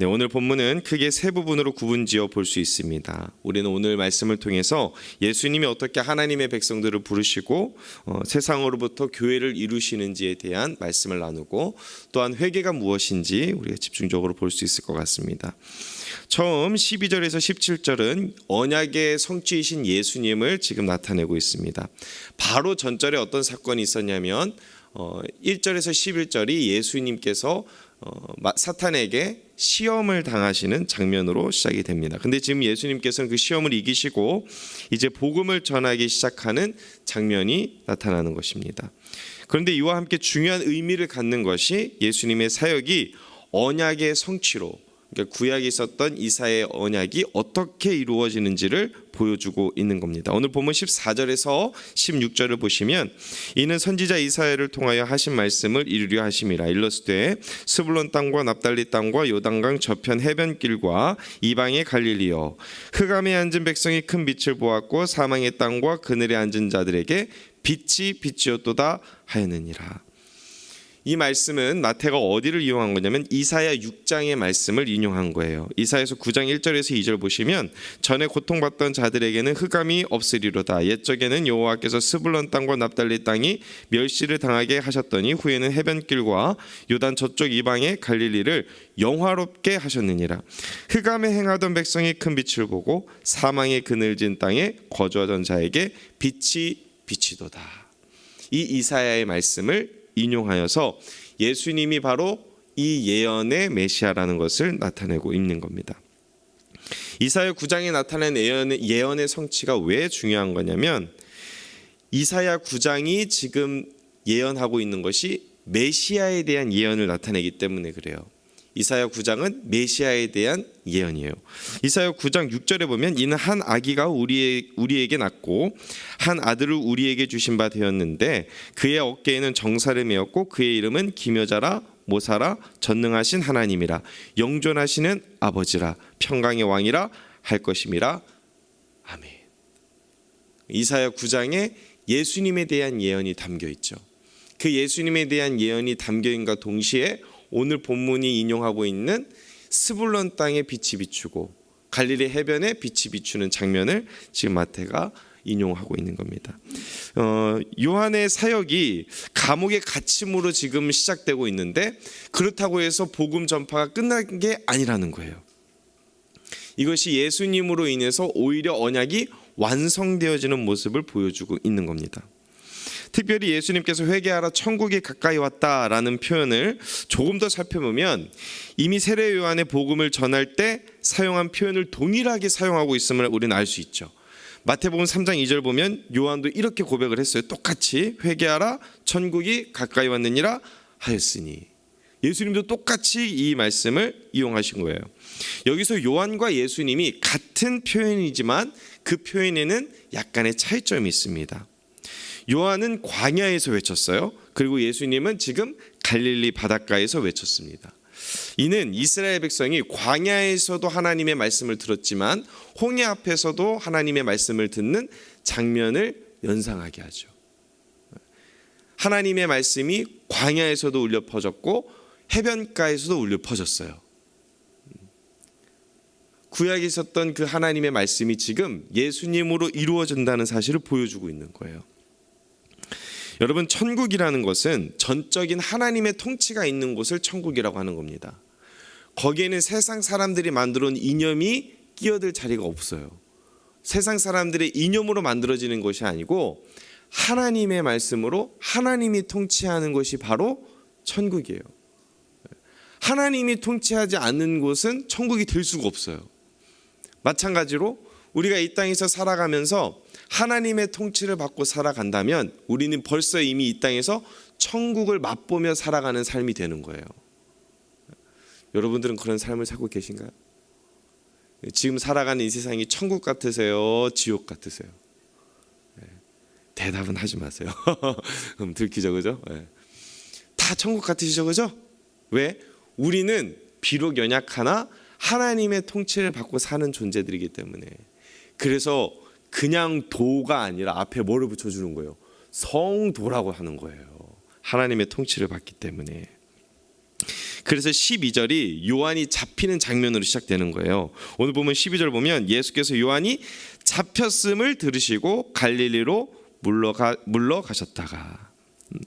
네, 오늘 본문은 크게 세 부분으로 구분지어 볼 수 있습니다. 우리는 오늘 말씀을 통해서 예수님이 어떻게 하나님의 백성들을 부르시고 어, 세상으로부터 교회를 이루시는지에 대한 말씀을 나누고 또한 회개가 무엇인지 우리가 집중적으로 볼 수 있을 것 같습니다. 처음 12절에서 17절은 언약의 성취이신 예수님을 지금 나타내고 있습니다. 바로 전절에 어떤 사건이 있었냐면 어, 1절에서 11절이 예수님께서 사탄에게 시험을 당하시는 장면으로 시작이 됩니다. 근데 지금 예수님께서는 그 시험을 이기시고 이제 복음을 전하기 시작하는 장면이 나타나는 것입니다. 그런데 이와 함께 중요한 의미를 갖는 것이 예수님의 사역이 언약의 성취로 그러니까 구약에 있었던 이사의 언약이 어떻게 이루어지는지를 보여주고 있는 겁니다. 오늘 보면 14절에서 16절을 보시면 이는 선지자 이사야를 통하여 하신 말씀을 이루려 하심이라 일러스되 스불론 땅과 납달리 땅과 요단강 저편 해변길과 이방의 갈릴리여 흑암에 앉은 백성이 큰 빛을 보았고 사망의 땅과 그늘에 앉은 자들에게 빛이 빛이었도다 하였느니라. 이 말씀은 마태가 어디를 이용한 거냐면 이사야 6장의 말씀을 인용한 거예요. 이사야서 9장 1절에서 2절 보시면 전에 고통받던 자들에게는 흑암이 없으리로다. 옛적에는 여호와께서 스불론 땅과 납달리 땅이 멸시를 당하게 하셨더니 후에는 해변길과 요단 저쪽 이방의 갈릴리를 영화롭게 하셨느니라. 흑암에 행하던 백성이 큰 빛을 보고 사망의 그늘진 땅에 거주하던 자에게 빛이 비치도다. 이 이사야의 말씀을 인용하여서 예수님이 바로 이 예언의 메시아라는 것을 나타내고 있는 겁니다. 이사야 9장에 나타낸 예언의, 예언의 성취가 왜 중요한 거냐면 이사야 9장이 지금 예언하고 있는 것이 메시아에 대한 예언을 나타내기 때문에 그래요. 이사야 9장은 메시아에 대한 예언이에요. 이사야 9장 6절에 보면 이는 한 아기가 우리의, 우리에게 낳고 한 아들을 우리에게 주신 바 되었는데 그의 어깨에는 정사를 메었고 그의 이름은 기묘자라 모사라 전능하신 하나님이라 영존하시는 아버지라 평강의 왕이라 할 것임이라 아멘. 이사야 9장에 예수님에 대한 예언이 담겨 있죠. 그 예수님에 대한 예언이 담겨 있는가 동시에 오늘 본문이 인용하고 있는 스불론 땅에 빛이 비추고 갈릴리 해변에 빛이 비추는 장면을 지금 마태가 인용하고 있는 겁니다. 어, 요한의 사역이 감옥의 갇힘으로 지금 시작되고 있는데 그렇다고 해서 복음 전파가 끝난 게 아니라는 거예요. 이것이 예수님으로 인해서 오히려 언약이 완성되어지는 모습을 보여주고 있는 겁니다. 특별히 예수님께서 회개하라 천국이 가까이 왔다라는 표현을 조금 더 살펴보면 이미 세례 요한의 복음을 전할 때 사용한 표현을 동일하게 사용하고 있음을 우리는 알 수 있죠. 마태복음 3장 2절 보면 요한도 이렇게 고백을 했어요. 똑같이 회개하라 천국이 가까이 왔느니라 하였으니 예수님도 똑같이 이 말씀을 이용하신 거예요. 여기서 요한과 예수님이 같은 표현이지만 그 표현에는 약간의 차이점이 있습니다. 요한은 광야에서 외쳤어요. 그리고 예수님은 지금 갈릴리 바닷가에서 외쳤습니다. 이는 이스라엘 백성이 광야에서도 하나님의 말씀을 들었지만 홍해 앞에서도 하나님의 말씀을 듣는 장면을 연상하게 하죠. 하나님의 말씀이 광야에서도 울려 퍼졌고 해변가에서도 울려 퍼졌어요. 구약에 있었던 그 하나님의 말씀이 지금 예수님으로 이루어진다는 사실을 보여주고 있는 거예요. 여러분 천국이라는 것은 전적인 하나님의 통치가 있는 곳을 천국이라고 하는 겁니다. 거기에는 세상 사람들이 만들어 온 이념이 끼어들 자리가 없어요. 세상 사람들의 이념으로 만들어지는 것이 아니고 하나님의 말씀으로 하나님이 통치하는 것이 바로 천국이에요. 하나님이 통치하지 않는 곳은 천국이 될 수가 없어요. 마찬가지로 우리가 이 땅에서 살아가면서 하나님의 통치를 받고 살아간다면 우리는 벌써 이미 이 땅에서 천국을 맛보며 살아가는 삶이 되는 거예요. 여러분들은 그런 삶을 살고 계신가요? 지금 살아가는 이 세상이 천국 같으세요? 지옥 같으세요? 네. 대답은 하지 마세요. 그럼 들키죠, 그죠? 네. 다 천국 같으시죠, 그죠? 왜? 우리는 비록 연약하나 하나님의 통치를 받고 사는 존재들이기 때문에 그래서 그냥 도가 아니라 앞에 뭐를 붙여주는 거예요? 성도라고 하는 거예요. 하나님의 통치를 받기 때문에 그래서 12절이 요한이 잡히는 장면으로 시작되는 거예요. 오늘 보면 12절 보면 예수께서 요한이 잡혔음을 들으시고 갈릴리로 물러가 물러가셨다가 음,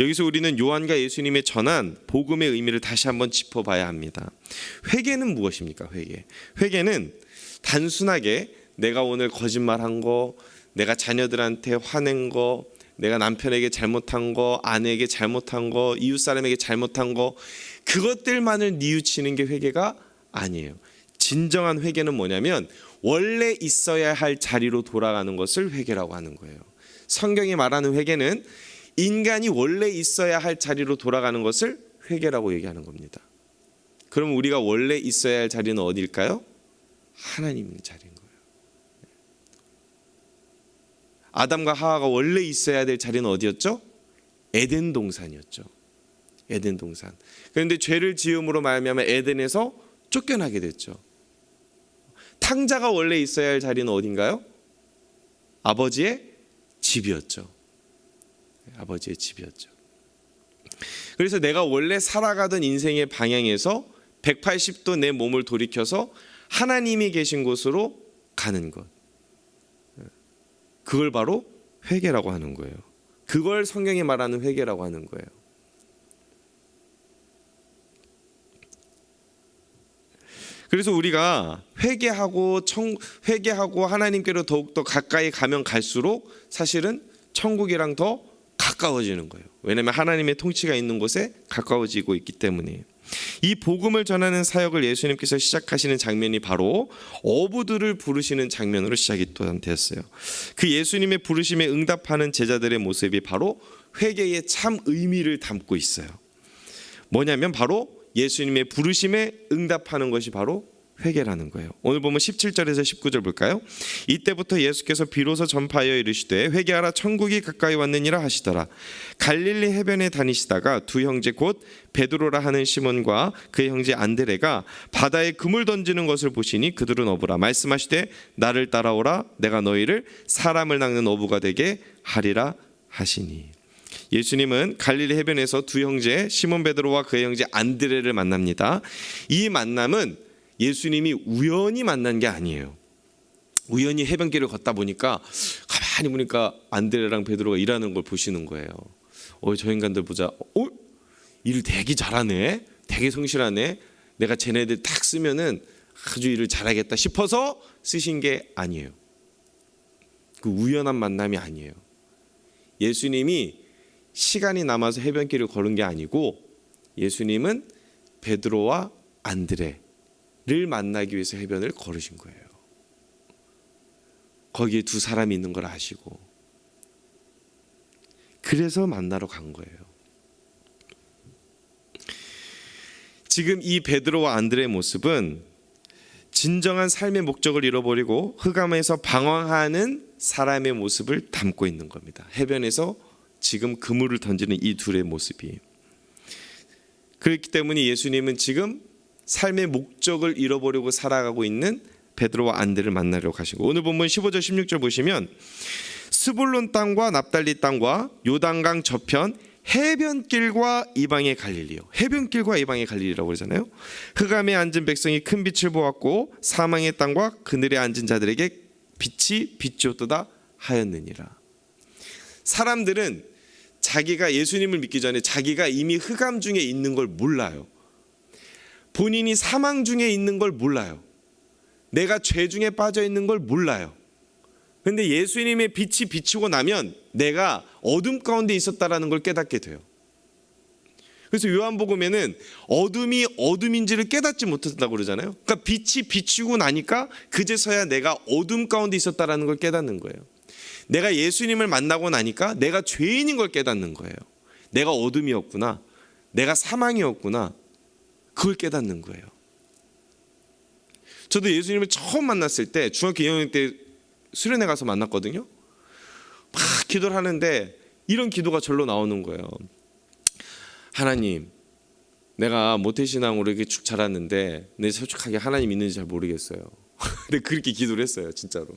여기서 우리는 요한과 예수님의 전한 복음의 의미를 다시 한번 짚어봐야 합니다. 회개는 무엇입니까? 회개. 회개는 단순하게 내가 오늘 거짓말한 거, 내가 자녀들한테 화낸 거, 내가 남편에게 잘못한 거, 아내에게 잘못한 거, 이웃 사람에게 잘못한 거 그것들만을 뉘우치는 게 회개가 아니에요. 진정한 회개는 뭐냐면 원래 있어야 할 자리로 돌아가는 것을 회개라고 하는 거예요. 성경이 말하는 회개는 인간이 원래 있어야 할 자리로 돌아가는 것을 회개라고 얘기하는 겁니다. 그럼 우리가 원래 있어야 할 자리는 어디일까요? 하나님 있는 자리인 거예요. 아담과 하와가 원래 있어야 될 자리는 어디였죠? 에덴 동산이었죠. 에덴 동산. 그런데 죄를 지음으로 말미암아 에덴에서 쫓겨나게 됐죠. 탕자가 원래 있어야 할 자리는 어딘가요? 아버지의 집이었죠. 아버지의 집이었죠. 그래서 내가 원래 살아가던 인생의 방향에서 180도 내 몸을 돌이켜서 하나님이 계신 곳으로 가는 것. 그걸 바로 회개라고 하는 거예요. 그걸 성경이 말하는 회개라고 하는 거예요. 그래서 우리가 회개하고 청, 회개하고 하나님께로 더욱 더 가까이 가면 갈수록 사실은 천국이랑 더 가까워지는 거예요. 왜냐하면 하나님의 통치가 있는 곳에 가까워지고 있기 때문이에요. 이 복음을 전하는 사역을 예수님께서 시작하시는 장면이 바로 어부들을 부르시는 장면으로 시작이 또한 되었어요. 그 예수님의 부르심에 응답하는 제자들의 모습이 바로 회개의 참 의미를 담고 있어요. 뭐냐면 바로 예수님의 부르심에 응답하는 것이 바로 회개라는 거예요. 오늘 보면 17절에서 19절 볼까요? 이때부터 예수께서 비로소 전파하여 이르시되 회개하라 천국이 가까이 왔느니라 하시더라. 갈릴리 해변에 다니시다가 두 형제 곧 베드로라 하는 시몬과 그의 형제 안드레가 바다에 금을 던지는 것을 보시니 그들은 어부라 말씀하시되 나를 따라오라 내가 너희를 사람을 낚는 어부가 되게 하리라 하시니 예수님은 갈릴리 해변에서 두 형제 시몬 베드로와 그의 형제 안드레를 만납니다. 이 만남은 예수님이 우연히 만난 게 아니에요. 우연히 해변길을 걷다 보니까 가만히 보니까 안드레랑 베드로가 일하는 걸 보시는 거예요. 어, 저 인간들 보자. 어, 일 되게 잘하네. 되게 성실하네. 내가 쟤네들 딱 쓰면은 아주 일을 잘하겠다 싶어서 쓰신 게 아니에요. 그 우연한 만남이 아니에요. 예수님이 시간이 남아서 해변길을 걸은 게 아니고 예수님은 베드로와 안드레 를 만나기 위해서 해변을 걸으신 거예요. 거기에 두 사람이 있는 걸 아시고 그래서 만나러 간 거예요. 지금 이 베드로와 안드레의 모습은 진정한 삶의 목적을 잃어버리고 흑암에서 방황하는 사람의 모습을 담고 있는 겁니다. 해변에서 지금 그물을 던지는 이 둘의 모습이 그렇기 때문에 예수님은 지금 삶의 목적을 잃어버리고 살아가고 있는 베드로와 안드를 만나러 가시고 오늘 본문 15절 16절 보시면 스불론 땅과 납달리 땅과 요단강 저편 해변길과 이방의 갈릴리요. 해변길과 이방의 갈릴리라고 그러잖아요. 흑암에 앉은 백성이 큰 빛을 보았고 사망의 땅과 그늘에 앉은 자들에게 빛이 비추었도다 하였느니라. 사람들은 자기가 예수님을 믿기 전에 자기가 이미 흑암 중에 있는 걸 몰라요. 본인이 사망 중에 있는 걸 몰라요. 내가 죄 중에 빠져 있는 걸 몰라요. 근데 예수님의 빛이 비추고 나면 내가 어둠 가운데 있었다라는 걸 깨닫게 돼요. 그래서 요한복음에는 어둠이 어둠인지를 깨닫지 못했다고 그러잖아요. 그러니까 빛이 비추고 나니까 그제서야 내가 어둠 가운데 있었다라는 걸 깨닫는 거예요. 내가 예수님을 만나고 나니까 내가 죄인인 걸 깨닫는 거예요. 내가 어둠이었구나. 내가 사망이었구나. 그걸 깨닫는 거예요. 저도 예수님을 처음 만났을 때 중학교 2학년 때 수련회 가서 만났거든요. 막 기도를 하는데 이런 기도가 절로 나오는 거예요. 하나님, 내가 모태신앙으로 이렇게 쭉 자랐는데 내 솔직하게 하나님 있는지 잘 모르겠어요. 근데 그렇게 기도를 했어요, 진짜로.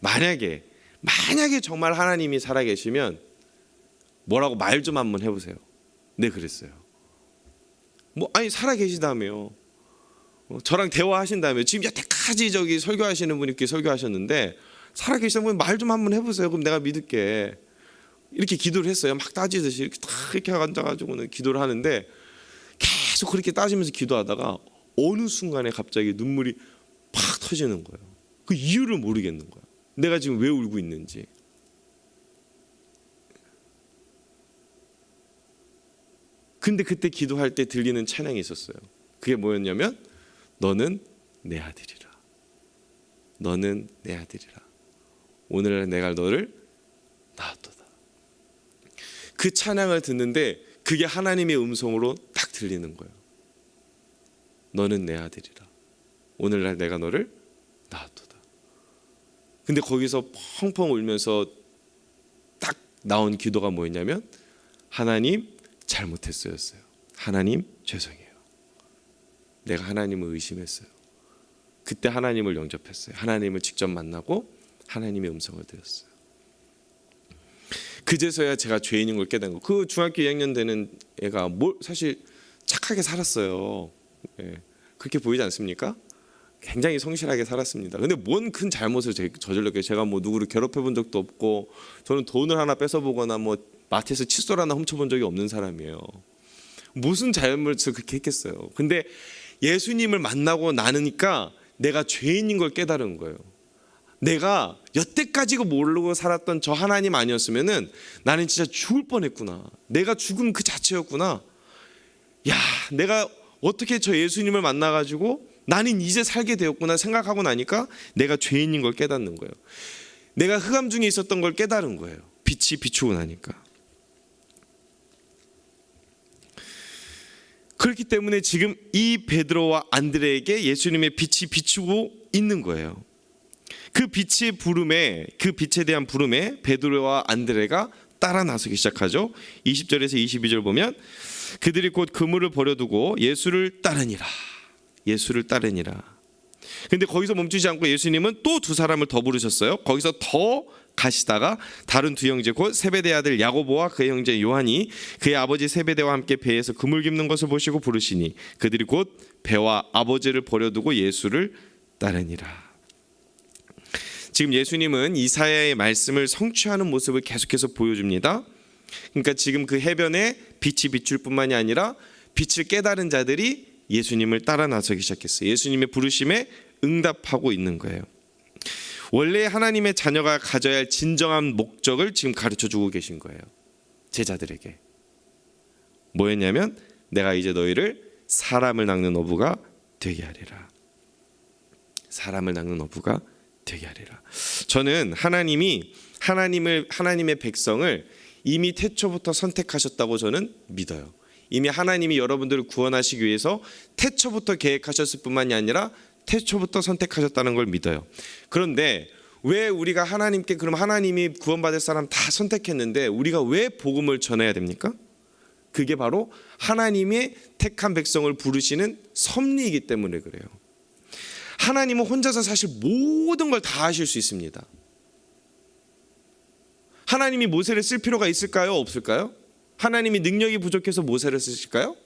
만약에 만약에 정말 하나님이 살아계시면 뭐라고 말 좀 한번 해보세요. 네, 그랬어요. 뭐 아니 살아 계시다며요. 어, 저랑 대화하신다며 지금 여태까지 저기 설교하시는 분이 설교하셨는데 살아 계시다면 말좀 한번 해보세요. 그럼 내가 믿을게. 이렇게 기도를 했어요. 막 따지듯이 이렇게 딱 이렇게 앉아가지고는 기도를 하는데 계속 그렇게 따지면서 기도하다가 어느 순간에 갑자기 눈물이 팍 터지는 거예요. 그 이유를 모르겠는 거야. 내가 지금 왜 울고 있는지. 근데 그때 기도할 때 들리는 찬양이 있었어요. 그게 뭐였냐면 너는 내 아들이라. 너는 내 아들이라. 오늘 내가 너를 낳았도다. 그 찬양을 듣는데 그게 하나님의 음성으로 딱 들리는 거예요. 너는 내 아들이라. 오늘날 내가 너를 낳았도다. 근데 거기서 펑펑 울면서 딱 나온 기도가 뭐였냐면 하나님 잘못했어였어요. 하나님 죄송해요. 내가 하나님을 의심했어요. 그때 하나님을 영접했어요. 하나님을 직접 만나고 하나님의 음성을 들었어요. 그제서야 제가 죄인인 걸 깨달은 거. 그 중학교 2학년 되는 애가 뭘 사실 착하게 살았어요. 예. 그렇게 보이지 않습니까? 굉장히 성실하게 살았습니다. 근데 뭔 큰 잘못을 제- 저질렀겠어요. 제가 뭐 누구를 괴롭혀 본 적도 없고 저는 돈을 하나 뺏어 보거나 뭐 마트에서 칫솔 하나 훔쳐 본 적이 없는 사람이에요. 무슨 잘못을 그렇게 했겠어요. 근데 예수님을 만나고 나니까 내가 죄인인 걸 깨달은 거예요. 내가 여태까지고 모르고 살았던 저 하나님 아니었으면은 나는 진짜 죽을 뻔했구나. 내가 죽음 그 자체였구나. 야, 내가 어떻게 저 예수님을 만나가지고 나는 이제 살게 되었구나 생각하고 나니까 내가 죄인인 걸 깨닫는 거예요. 내가 흑암 중에 있었던 걸 깨달은 거예요. 빛이 비추고 나니까. 그렇기 때문에 지금 이 베드로와 안드레에게 예수님의 빛이 비추고 있는 거예요. 그 빛의 부름에 그 빛에 대한 부름에 베드로와 안드레가 따라 나서기 시작하죠. 20절에서 22절 보면 그들이 곧 그물을 버려두고 예수를 따르니라. 예수를 따르니라. 근데 거기서 멈추지 않고 예수님은 또 두 사람을 더 부르셨어요. 거기서 더 가시다가 다른 두 형제 곧 세베대 아들 야고보와 그의 형제 요한이 그의 아버지 세베대와 함께 배에서 그물 깁는 것을 보시고 부르시니 그들이 곧 배와 아버지를 버려두고 예수를 따르니라. 지금 예수님은 이사야의 말씀을 성취하는 모습을 계속해서 보여줍니다. 그러니까 지금 그 해변에 빛이 비출 뿐만이 아니라 빛을 깨달은 자들이 예수님을 따라 나서기 시작했어요. 예수님의 부르심에 응답하고 있는 거예요. 원래 하나님의 자녀가 가져야 할 진정한 목적을 지금 가르쳐 주고 계신 거예요. 제자들에게. 뭐였냐면 내가 이제 너희를 사람을 낚는 어부가 되게 하리라. 사람을 낚는 어부가 되게 하리라. 저는 하나님이 하나님을 하나님의 백성을 이미 태초부터 선택하셨다고 저는 믿어요. 이미 하나님이 여러분들을 구원하시기 위해서 태초부터 계획하셨을 뿐만이 아니라 태초부터 선택하셨다는 걸 믿어요. 그런데 왜 우리가 하나님께 그럼 하나님이 구원받을 사람 다 선택했는데 우리가 왜 복음을 전해야 됩니까? 그게 바로 하나님의 택한 백성을 부르시는 섭리이기 때문에 그래요. 하나님은 혼자서 사실 모든 걸 다 하실 수 있습니다. 하나님이 모세를 쓸 필요가 있을까요? 없을까요? 하나님이 능력이 부족해서 모세를 쓰실까요?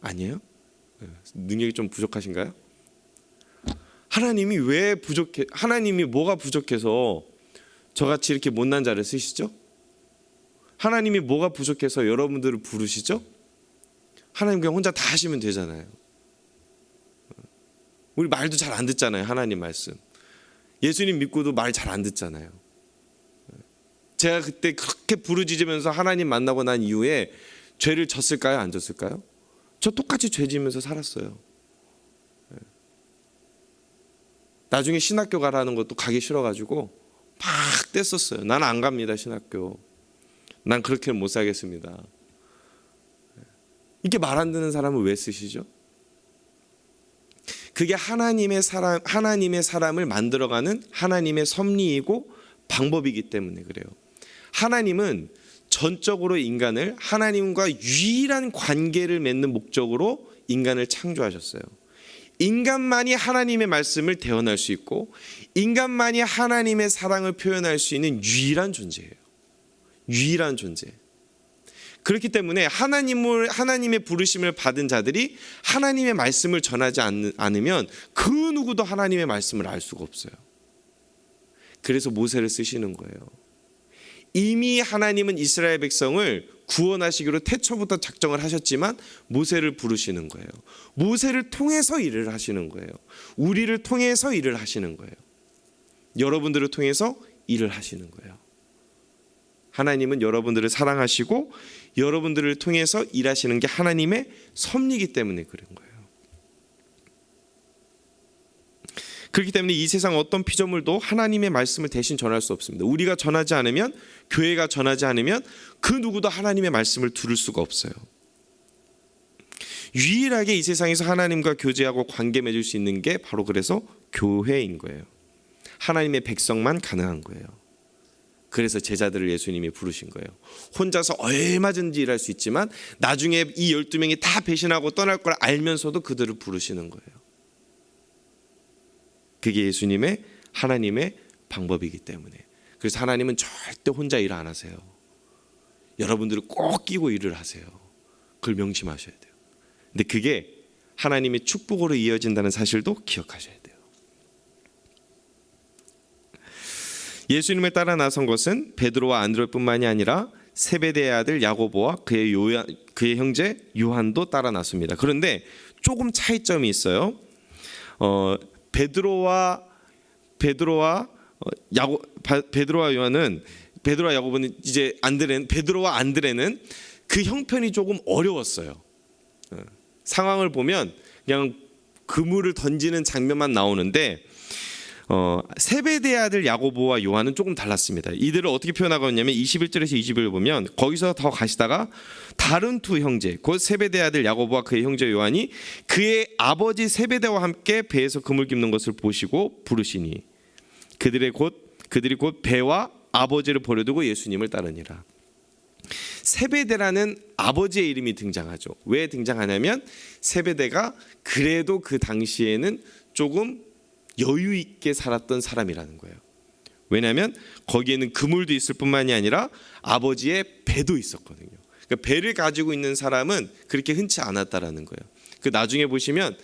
아니에요? 네, 능력이 좀 부족하신가요? 하나님이 왜 부족해? 하나님이 뭐가 부족해서 저같이 이렇게 못난 자를 쓰시죠? 하나님이 뭐가 부족해서 여러분들을 부르시죠? 하나님 그냥 혼자 다 하시면 되잖아요. 우리 말도 잘 안 듣잖아요. 하나님 말씀. 예수님 믿고도 말 잘 안 듣잖아요. 제가 그때 그렇게 부르짖으면서 하나님 만나고 난 이후에 죄를 졌을까요? 안 졌을까요? 저 똑같이 죄 지면서 살았어요. 나중에 신학교 가라는 것도 가기 싫어가지고 막 뗐었어요. 나는 안 갑니다 신학교. 난 그렇게는 못 살겠습니다. 이렇게 말 안 듣는 사람을 왜 쓰시죠? 그게 하나님의 사람 하나님의 사람을 만들어가는 하나님의 섭리이고 방법이기 때문에 그래요. 하나님은 전적으로 인간을 하나님과 유일한 관계를 맺는 목적으로 인간을 창조하셨어요. 인간만이 하나님의 말씀을 대언할 수 있고 인간만이 하나님의 사랑을 표현할 수 있는 유일한 존재예요. 유일한 존재. 그렇기 때문에 하나님을 하나님의 부르심을 받은 자들이 하나님의 말씀을 전하지 않, 않으면 그 누구도 하나님의 말씀을 알 수가 없어요. 그래서 모세를 쓰시는 거예요. 이미 하나님은 이스라엘 백성을 구원하시기로 태초부터 작정을 하셨지만 모세를 부르시는 거예요. 모세를 통해서 일을 하시는 거예요. 우리를 통해서 일을 하시는 거예요. 여러분들을 통해서 일을 하시는 거예요. 하나님은 여러분들을 사랑하시고 여러분들을 통해서 일하시는 게 하나님의 섭리이기 때문에 그런 거예요. 그렇기 때문에 이 세상 어떤 피조물도 하나님의 말씀을 대신 전할 수 없습니다. 우리가 전하지 않으면 교회가 전하지 않으면 그 누구도 하나님의 말씀을 들을 수가 없어요. 유일하게 이 세상에서 하나님과 교제하고 관계 맺을 수 있는 게 바로 그래서 교회인 거예요. 하나님의 백성만 가능한 거예요. 그래서 제자들을 예수님이 부르신 거예요. 혼자서 얼마든지 일할 수 있지만 나중에 이 12명이 다 배신하고 떠날 걸 알면서도 그들을 부르시는 거예요. 그게 예수님의 하나님의 방법이기 때문에. 그래서 하나님은 절대 혼자 일 안 하세요. 여러분들을 꼭 끼고 일을 하세요. 그걸 명심하셔야 돼요. 근데 그게 하나님의 축복으로 이어진다는 사실도 기억하셔야 돼요. 예수님을 따라 나선 것은 베드로와 안드로뿐만이 아니라 세베대의 아들 야고보와 그의 요한, 그의 형제 요한도 따라 나섭니다. 그런데 조금 차이점이 있어요. 어, 베드로와 베드로와 어, 야고 바- 베드로와 요한은 베드로와 야고보는 이제 안드레는 베드로와 안드레는 그 형편이 조금 어려웠어요. 어, 상황을 보면 그냥 그물을 던지는 장면만 나오는데 어, 세베대 아들 야고보와 요한은 조금 달랐습니다. 이들을 어떻게 표현하고 있냐면 21절에서 20을 보면 거기서 더 가시다가 다른 두 형제 곧 세베대 아들 야고보와 그의 형제 요한이 그의 아버지 세베대와 함께 배에서 그물 깁는 것을 보시고 부르시니 그들의 곧 그들이 곧 배와 아버지를 버려두고 예수님을 따르니라. 세베대라는 아버지의 이름이 등장하죠. 왜 등장하냐면 세베대가 그래도 그 당시에는 조금 여유 있게 살았던 사람이라는 거예요. 왜냐하면 거기에는 그물도 있을 뿐만이 아니라 아버지의 배도 있었거든요. 그러니까 배를 가지고 있는 사람은 그렇게 흔치 않았다라는 거예요. 그 나중에 보시면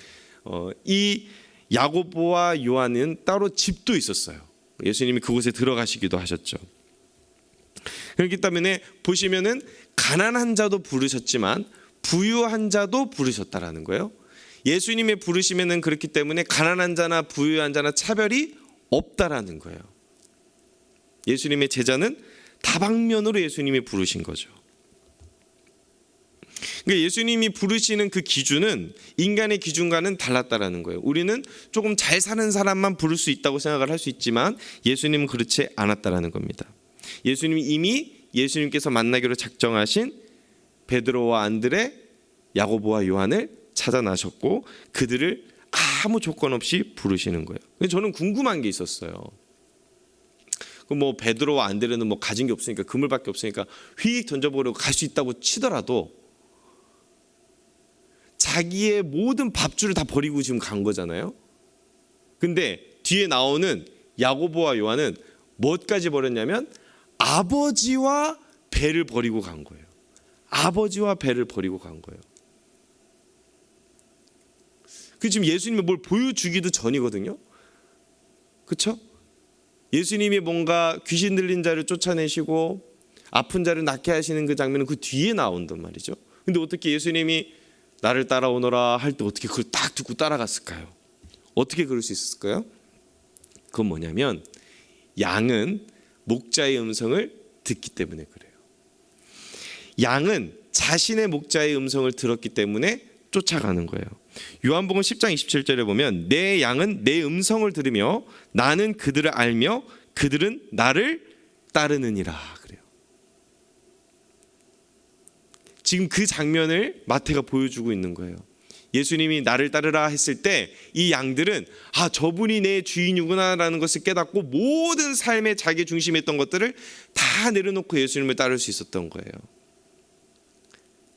어, 이 야고보와 요한은 따로 집도 있었어요. 예수님이 그곳에 들어가시기도 하셨죠. 그렇기 때문에 보시면은 가난한 자도 부르셨지만 부유한 자도 부르셨다라는 거예요. 예수님의 부르심에는 그렇기 때문에 가난한 자나 부유한 자나 차별이 없다라는 거예요. 예수님의 제자는 다방면으로 예수님이 부르신 거죠. 그러니까 예수님이 부르시는 그 기준은 인간의 기준과는 달랐다라는 거예요. 우리는 조금 잘 사는 사람만 부를 수 있다고 생각을 할 수 있지만 예수님은 그렇지 않았다라는 겁니다. 예수님이 이미 예수님께서 만나기로 작정하신 베드로와 안드레, 야고보와 요한을 찾아 나셨고 그들을 아무 조건 없이 부르시는 거예요. 저는 궁금한 게 있었어요. 그뭐 베드로와 안드레는 뭐 가진 게 없으니까 그물밖에 없으니까 휙 던져버리고 갈 수 있다고 치더라도 자기의 모든 밥줄을 다 버리고 지금 간 거잖아요. 근데 뒤에 나오는 야고보와 요한은 뭐까지 버렸냐면 아버지와 배를 버리고 간 거예요. 아버지와 배를 버리고 간 거예요. 그 지금 예수님이 뭘 보여주기도 전이거든요. 그렇죠? 예수님이 뭔가 귀신 들린 자를 쫓아내시고 아픈 자를 낫게 하시는 그 장면은 그 뒤에 나온단 말이죠. 근데 어떻게 예수님이 나를 따라오너라 할 때 어떻게 그걸 딱 듣고 따라갔을까요? 어떻게 그럴 수 있었을까요? 그건 뭐냐면 양은 목자의 음성을 듣기 때문에 그래요. 양은 자신의 목자의 음성을 들었기 때문에 쫓아가는 거예요. 요한복음 10장 27절에 보면 내 양은 내 음성을 들으며 나는 그들을 알며 그들은 나를 따르느니라 그래요. 지금 그 장면을 마태가 보여주고 있는 거예요. 예수님이 나를 따르라 했을 때 이 양들은 아 저분이 내 주인이구나라는 것을 깨닫고 모든 삶의 자기 중심했던 것들을 다 내려놓고 예수님을 따를 수 있었던 거예요.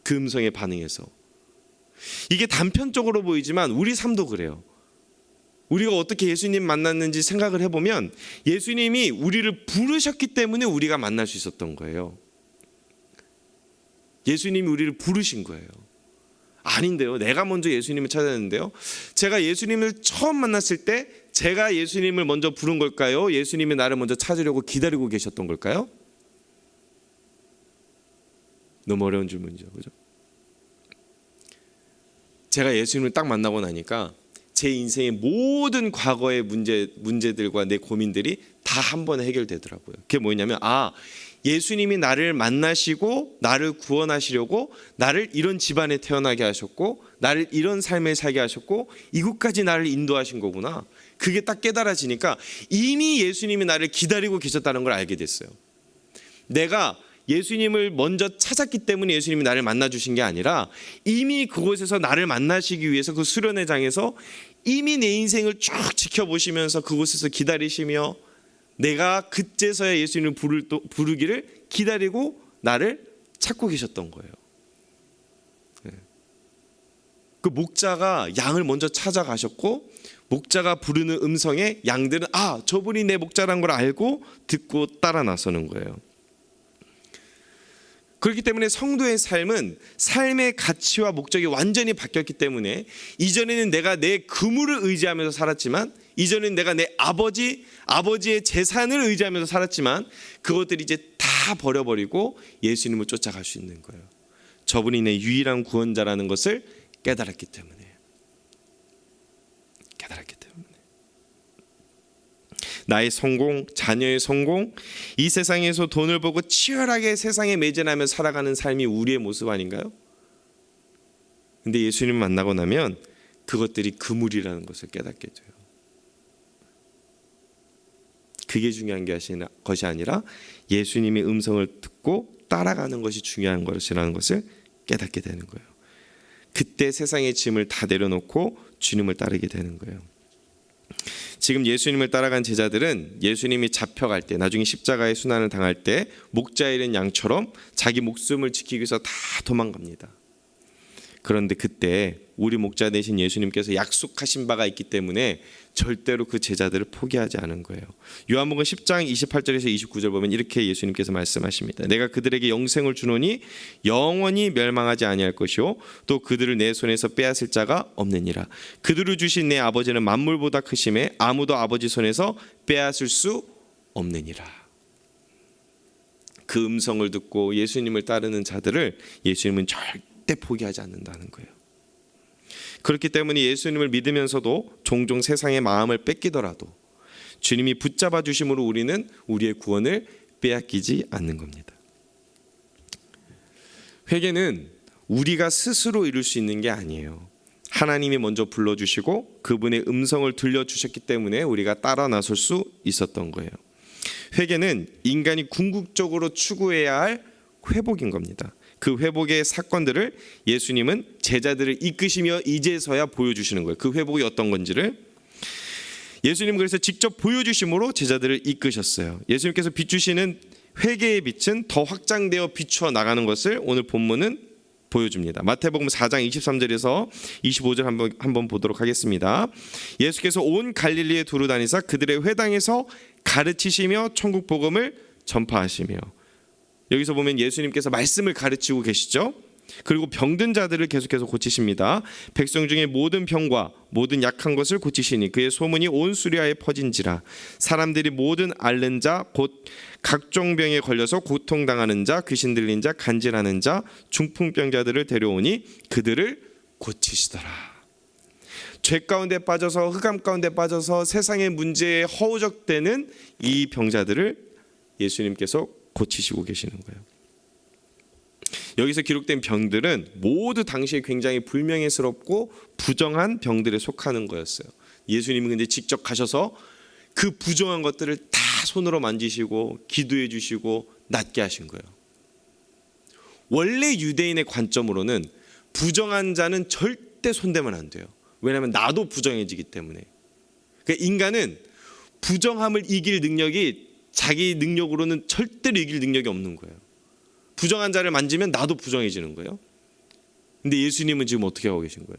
그 음성에 반응해서 이게 단편적으로 보이지만 우리 삶도 그래요. 우리가 어떻게 예수님 만났는지 생각을 해보면 예수님이 우리를 부르셨기 때문에 우리가 만날 수 있었던 거예요. 예수님이 우리를 부르신 거예요. 아닌데요. 내가 먼저 예수님을 찾았는데요. 제가 예수님을 처음 만났을 때 제가 예수님을 먼저 부른 걸까요? 예수님이 나를 먼저 찾으려고 기다리고 계셨던 걸까요? 너무 어려운 질문이죠. 그죠? 제가 예수님을 딱 만나고 나니까 제 인생의 모든 과거의 문제 문제들과 내 고민들이 다 한 번에 해결되더라고요. 그게 뭐냐면 아 예수님이 나를 만나시고 나를 구원하시려고 나를 이런 집안에 태어나게 하셨고 나를 이런 삶을 살게 하셨고 이곳까지 나를 인도하신 거구나. 그게 딱 깨달아지니까 이미 예수님이 나를 기다리고 계셨다는 걸 알게 됐어요. 내가 예수님을 먼저 찾았기 때문에 예수님이 나를 만나 주신 게 아니라 이미 그곳에서 나를 만나시기 위해서 그 수련회 장에서 이미 내 인생을 쭉 지켜보시면서 그곳에서 기다리시며 내가 그제서야 예수님을 부를 또 부르기를 기다리고 나를 찾고 계셨던 거예요. 예. 그 목자가 양을 먼저 찾아가셨고 목자가 부르는 음성에 양들은 아 저분이 내 목자란 걸 알고 듣고 따라 나서는 거예요. 그렇기 때문에 성도의 삶은 삶의 가치와 목적이 완전히 바뀌었기 때문에 이전에는 내가 내 그물을 의지하면서 살았지만 이전에는 내가 내 아버지 아버지의 재산을 의지하면서 살았지만 그것들이 이제 다 버려버리고 예수님을 쫓아갈 수 있는 거예요. 저분이 내 유일한 구원자라는 것을 깨달았기 때문에 깨달았기 때문에 나의 성공, 자녀의 성공, 이 세상에서 돈을 보고 치열하게 세상에 매진하며 살아가는 삶이 우리의 모습 아닌가요? 근데 예수님 만나고 나면 그것들이 그물이라는 것을 깨닫게 돼요. 그게 중요한 것이 아니라 예수님의 음성을 듣고 따라가는 것이 중요한 것이라는 것을 깨닫게 되는 거예요. 그때 세상의 짐을 다 내려놓고 주님을 따르게 되는 거예요. 지금 예수님을 따라간 제자들은 예수님이 잡혀갈 때 나중에 십자가의 순환을 당할 때 목자 잃은 양처럼 자기 목숨을 지키기 위해서 다 도망갑니다. 그런데 그때 우리 목자 되신 예수님께서 약속하신 바가 있기 때문에 절대로 그 제자들을 포기하지 않은 거예요. 요한복음 10장 28절에서 29절 보면 이렇게 예수님께서 말씀하십니다. 내가 그들에게 영생을 주노니 영원히 멸망하지 아니할 것이요 또 그들을 내 손에서 빼앗을 자가 없느니라. 그들을 주신 내 아버지는 만물보다 크심에 아무도 아버지 손에서 빼앗을 수 없느니라. 그 음성을 듣고 예수님을 따르는 자들을 예수님은 절대 포기하지 않는다는 거예요. 그렇기 때문에 예수님을 믿으면서도 종종 세상의 마음을 뺏기더라도 주님이 붙잡아 주심으로 우리는 우리의 구원을 빼앗기지 않는 겁니다. 회개는 우리가 스스로 이룰 수 있는 게 아니에요. 하나님이 먼저 불러주시고 그분의 음성을 들려주셨기 때문에 우리가 따라 나설 수 있었던 거예요. 회개는 인간이 궁극적으로 추구해야 할 회복인 겁니다. 그 회복의 사건들을 예수님은 제자들을 이끄시며 이제서야 보여주시는 거예요. 그 회복이 어떤 건지를 예수님 그래서 직접 보여주심으로 제자들을 이끄셨어요. 예수님께서 비추시는 회개의 빛은 더 확장되어 비추어 나가는 것을 오늘 본문은 보여줍니다. 마태복음 4장 23절에서 25절 한번 한번 보도록 하겠습니다. 예수께서 온 갈릴리에 두루 다니사 그들의 회당에서 가르치시며 천국 복음을 전파하시며 여기서 보면 예수님께서 말씀을 가르치고 계시죠. 그리고 병든 자들을 계속해서 고치십니다. 백성 중에 모든 병과 모든 약한 것을 고치시니 그의 소문이 온 수리아에 퍼진지라 사람들이 모든 앓는 자 곧 각종 병에 걸려서 고통당하는 자 귀신 들린 자 간질하는 자 중풍병자들을 데려오니 그들을 고치시더라. 죄 가운데 빠져서 흑암 가운데 빠져서 세상의 문제에 허우적대는 이 병자들을 예수님께서 고치시고 계시는 거예요. 여기서 기록된 병들은 모두 당시에 굉장히 불명예스럽고 부정한 병들에 속하는 거였어요. 예수님이 근데 직접 가셔서 그 부정한 것들을 다 손으로 만지시고 기도해 주시고 낫게 하신 거예요. 원래 유대인의 관점으로는 부정한 자는 절대 손대면 안 돼요. 왜냐하면 나도 부정해지기 때문에. 그러니까 인간은 부정함을 이길 능력이 자기 능력으로는 절대로 이길 능력이 없는 거예요. 부정한 자를 만지면 나도 부정해지는 거예요. 근데 예수님은 지금 어떻게 하고 계신 거예요?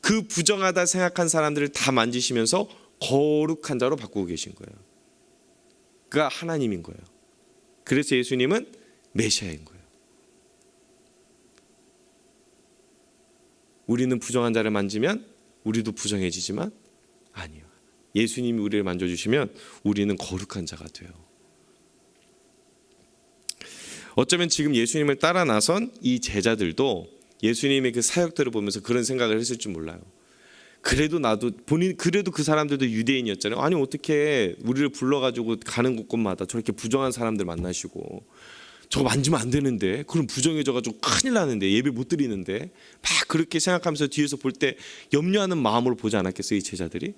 그 부정하다 생각한 사람들을 다 만지시면서 거룩한 자로 바꾸고 계신 거예요. 그가 하나님인 거예요. 그래서 예수님은 메시아인 거예요. 우리는 부정한 자를 만지면 우리도 부정해지지만 아니요. 예수님이 우리를 만져주시면 우리는 거룩한 자가 돼요. 어쩌면 지금 예수님을 따라 나선 이 제자들도 예수님의 그 사역들을 보면서 그런 생각을 했을 줄 몰라요. 그래도 나도 본인 그래도 그 사람들도 유대인이었잖아요. 아니 어떻게 우리를 불러가지고 가는 곳곳마다 저렇게 부정한 사람들 만나시고 저거 만지면 안 되는데 그럼 부정해져가지고 큰일 나는데 예배 못 드리는데 막 그렇게 생각하면서 뒤에서 볼 때 염려하는 마음으로 보지 않았겠어요 이 제자들이?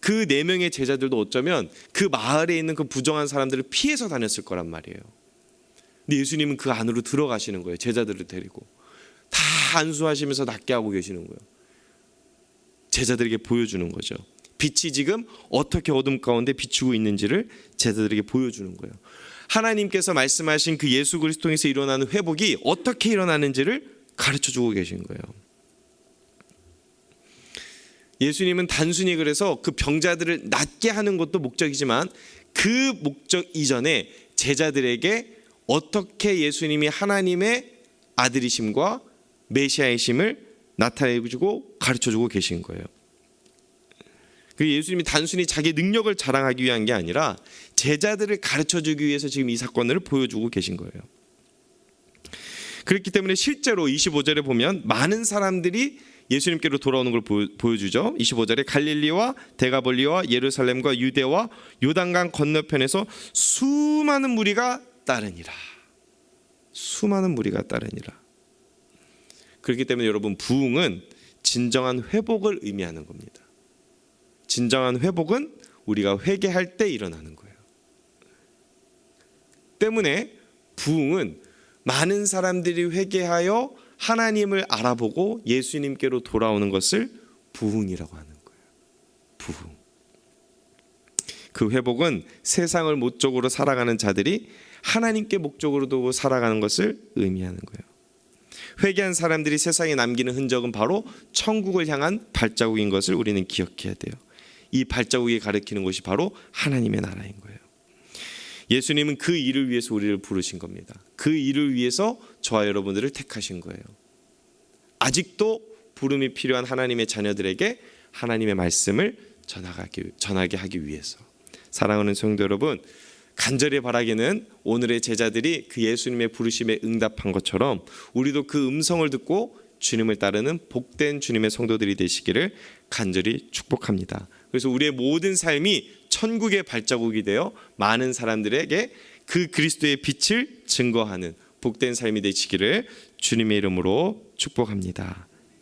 그 네 명의 제자들도 어쩌면 그 마을에 있는 그 부정한 사람들을 피해서 다녔을 거란 말이에요. 근데 예수님은 그 안으로 들어가시는 거예요. 제자들을 데리고 다 안수하시면서 낫게 하고 계시는 거예요. 제자들에게 보여주는 거죠. 빛이 지금 어떻게 어둠 가운데 비추고 있는지를 제자들에게 보여주는 거예요. 하나님께서 말씀하신 그 예수 그리스도에서 일어나는 회복이 어떻게 일어나는지를 가르쳐 주고 계신 거예요. 예수님은 단순히 그래서 그 병자들을 낫게 하는 것도 목적이지만 그 목적 이전에 제자들에게 어떻게 예수님이 하나님의 아들이심과 메시아이심을 나타내주고 가르쳐주고 계신 거예요. 그 예수님이 단순히 자기 능력을 자랑하기 위한 게 아니라 제자들을 가르쳐주기 위해서 지금 이 사건을 보여주고 계신 거예요. 그렇기 때문에 실제로 25절에 보면 많은 사람들이 예수님께로 돌아오는 걸 보여- 보여주죠. 25절에 갈릴리와 데가볼리와 예루살렘과 유대와 요단강 건너편에서 수많은 무리가 따르니라. 수많은 무리가 따르니라. 그렇기 때문에 여러분 부흥은 진정한 회복을 의미하는 겁니다. 진정한 회복은 우리가 회개할 때 일어나는 거예요. 때문에 부흥은 많은 사람들이 회개하여 하나님을 알아보고 예수님께로 돌아오는 것을 부흥이라고 하는 거예요. 부흥. 그 회복은 세상을 목적으로 살아가는 자들이 하나님께 목적으로 두고 살아가는 것을 의미하는 거예요. 회개한 사람들이 세상에 남기는 흔적은 바로 천국을 향한 발자국인 것을 우리는 기억해야 돼요. 이 발자국이 가리키는 것이 바로 하나님의 나라인 거예요. 예수님은 그 일을 위해서 우리를 부르신 겁니다. 그 일을 위해서 저와 여러분들을 택하신 거예요. 아직도 부름이 필요한 하나님의 자녀들에게 하나님의 말씀을 전하게, 전하게 하기 위해서. 사랑하는 성도 여러분, 간절히 바라기는 오늘의 제자들이 그 예수님의 부르심에 응답한 것처럼 우리도 그 음성을 듣고 주님을 따르는 복된 주님의 성도들이 되시기를 간절히 축복합니다. 그래서 우리의 모든 삶이 천국의 발자국이 되어 많은 사람들에게 그 그리스도의 빛을 증거하는 복된 삶이 되시기를 주님의 이름으로 축복합니다.